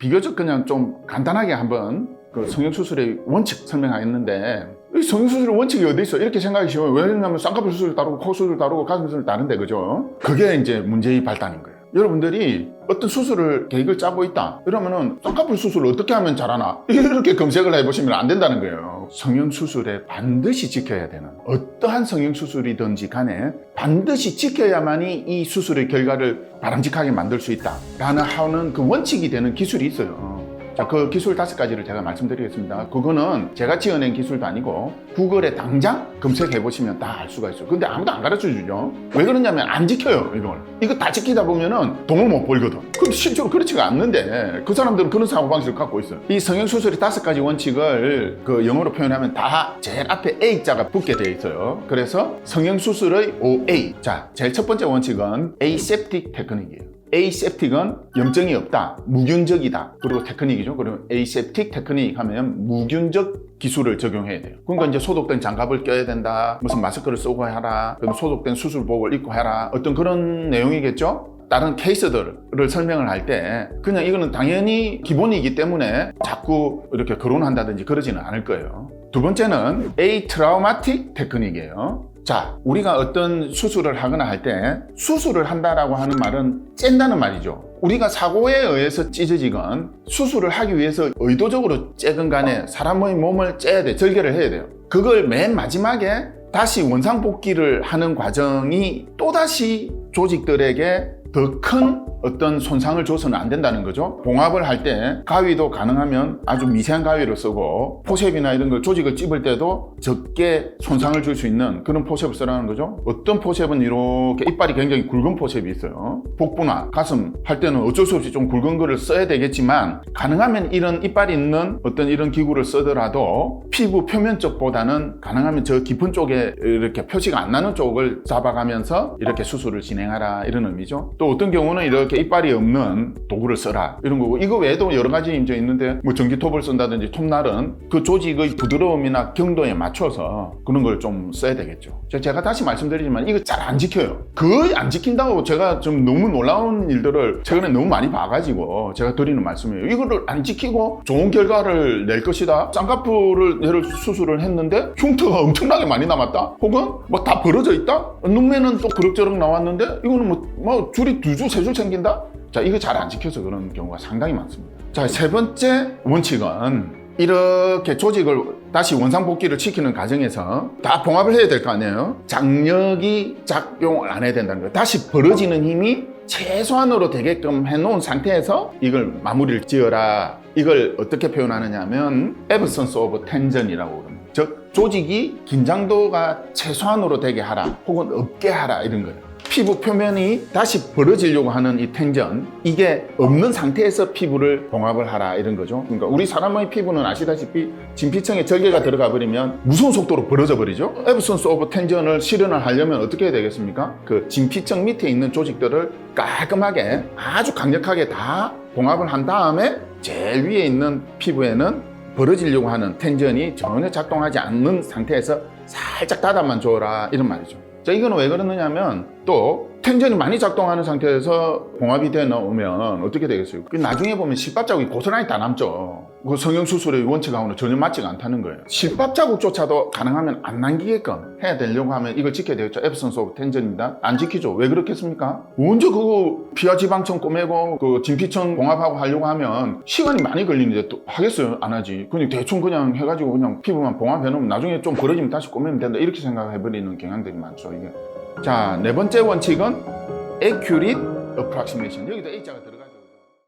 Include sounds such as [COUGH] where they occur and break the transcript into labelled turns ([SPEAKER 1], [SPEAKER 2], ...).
[SPEAKER 1] 비교적 그냥 좀 간단하게 한번 그 성형수술의 원칙 설명하겠는데 이 성형수술의 원칙이 어디 있어? 이렇게 생각이 쉬워요. 왜냐하면 쌍꺼풀 수술 다르고 코 수술 다르고 가슴 수술 다른데 그죠? 그게 이제 문제의 발단인 거예요. 여러분들이 어떤 수술을 계획을 짜고 있다. 이러면은 쌍꺼풀 수술을 어떻게 하면 잘하나? 이렇게 검색을 해보시면 안 된다는 거예요. 성형수술에 반드시 지켜야 되는 어떠한 성형수술이든지 간에 반드시 지켜야만이 이 수술의 결과를 바람직하게 만들 수 있다. 라는 하는 그 원칙이 되는 기술이 있어요. 자, 그 기술 다섯 가지를 제가 말씀드리겠습니다. 그거는 제가 지어낸 기술도 아니고 구글에 당장 검색해 보시면 다 알 수가 있어요. 근데 아무도 안 가르쳐 주죠. 왜 그러냐면 안 지켜요, 이걸. 이거 다 지키다 보면은 돈을 못 벌거든. 근데 실제로 그렇지가 않는데 그 사람들은 그런 사고 방식을 갖고 있어요. 이 성형 수술의 다섯 가지 원칙을 그 영어로 표현하면 다 제일 앞에 A자가 붙게 돼 있어요. 그래서 성형 수술의 OA. 자, 제일 첫 번째 원칙은 aseptic 테크닉이에요. Aseptic은 염증이 없다, 무균적이다. 그리고 테크닉이죠. 그러면 aseptic 테크닉 하면 무균적 기술을 적용해야 돼요. 그러니까 이제 소독된 장갑을 껴야 된다, 무슨 마스크를 쓰고 해라, 그리고 소독된 수술복을 입고 해라, 어떤 그런 내용이겠죠? 다른 케이스들을 설명을 할 때 그냥 이거는 당연히 기본이기 때문에 자꾸 이렇게 거론한다든지 그러지는 않을 거예요. 두 번째는 atraumatic 테크닉이에요. 자, 우리가 어떤 수술을 하거나 할 때 수술을 한다라고 하는 말은 쨘다는 말이죠. 우리가 사고에 의해서 찢어지건 수술을 하기 위해서 의도적으로 째건 간에 사람의 몸을 째야 돼. 절개를 해야 돼요. 그걸 맨 마지막에 다시 원상복귀를 하는 과정이 또다시 조직들에게 더 큰 어떤 손상을 줘서는 안 된다는 거죠. 봉합을 할 때 가위도 가능하면 아주 미세한 가위를 쓰고 포셉이나 이런 걸 조직을 찝을 때도 적게 손상을 줄 수 있는 그런 포셉을 쓰라는 거죠. 어떤 포셉은 이렇게 이빨이 굉장히 굵은 포셉이 있어요. 복부나 가슴 할 때는 어쩔 수 없이 좀 굵은 거를 써야 되겠지만 가능하면 이런 이빨이 있는 어떤 이런 기구를 쓰더라도 피부 표면 쪽보다는 가능하면 저 깊은 쪽에 이렇게 표시가 안 나는 쪽을 잡아가면서 이렇게 수술을 진행하라 이런 의미죠. 또 어떤 경우는 이렇게 이빨이 없는 도구를 써라 이런 거고 이거 외에도 여러 가지 이제 있는데 뭐 전기톱을 쓴다든지 톱날은 그 조직의 부드러움이나 경도에 맞춰서 그런 걸 좀 써야 되겠죠. 제- 제가 다시 말씀드리지만 이거 잘 안 지켜요. 거의 안 지킨다고 제가 좀 너무 놀라운 일들을 최근에 너무 많이 봐가지고 제가 드리는 말씀이에요. 이거를 안 지키고 좋은 결과를 낼 것이다. 쌍꺼풀을 예를 수술을 했는데 흉터가 [LAUGHS] 엄청나게 많이 남았다. 혹은 뭐 다 벌어져 있다. 눈매는 또 그럭저럭 나왔는데 이거는 뭐, 뭐 줄이 두 줄, 세줄 생긴 다. 자, 이거 잘 안 지켜서 그런 경우가 상당히 많습니다. 자, 세 번째 원칙은 이렇게 조직을 다시 원상복귀를 시키는 과정에서 다 봉합을 해야 될 거 아니에요? 장력이 작용을 안 해야 된다는 거예요. 다시 벌어지는 힘이 최소한으로 되게끔 해놓은 상태에서 이걸 마무리를 지어라. 이걸 어떻게 표현하느냐 하면 absence of tension이라고 그럽니다. 즉 조직이 긴장도가 최소한으로 되게 하라 혹은 없게 하라 이런 거예요. 피부 표면이 다시 벌어지려고 하는 이 텐전 이게 없는 상태에서 피부를 봉합을 하라 이런 거죠. 그러니까 우리 사람의 피부는 아시다시피 진피층에 절개가 들어가 버리면 무서운 속도로 벌어져 버리죠. 에브선스 오브 텐전을 실현을 하려면 어떻게 해야 되겠습니까? 그 진피층 밑에 있는 조직들을 깔끔하게 아주 강력하게 다 봉합을 한 다음에 제일 위에 있는 피부에는 벌어지려고 하는 텐전이 전혀 작동하지 않는 상태에서 살짝 닫아만 줘라 이런 말이죠. 자, 이거는 왜 그러느냐면 또 텐전이 많이 작동하는 상태에서 봉합이 돼 나오면 어떻게 되겠어요? 그 나중에 보면 실밥 자국이 고스란히 다 남죠. 그 성형수술의 원칙하고는 전혀 맞지가 않다는 거예요. 실밥 자국조차도 가능하면 안 남기게끔 해야 되려고 하면 이걸 지켜야 되겠죠. 앱선스 오브 텐전입니다. 안 지키죠. 왜 그렇겠습니까? 언제 그거 피하 지방층 꼬매고 그 진피층 봉합하고 하려고 하면 시간이 많이 걸리는데 또 하겠어요? 안 하지. 그냥 대충 그냥 해가지고 그냥 피부만 봉합해 놓으면 나중에 좀 벌어지면 다시 꼬매면 된다. 이렇게 생각해버리는 경향들이 많죠. 이게. 자, 네 번째 원칙은 accurate approximation. 여기다 A자가 들어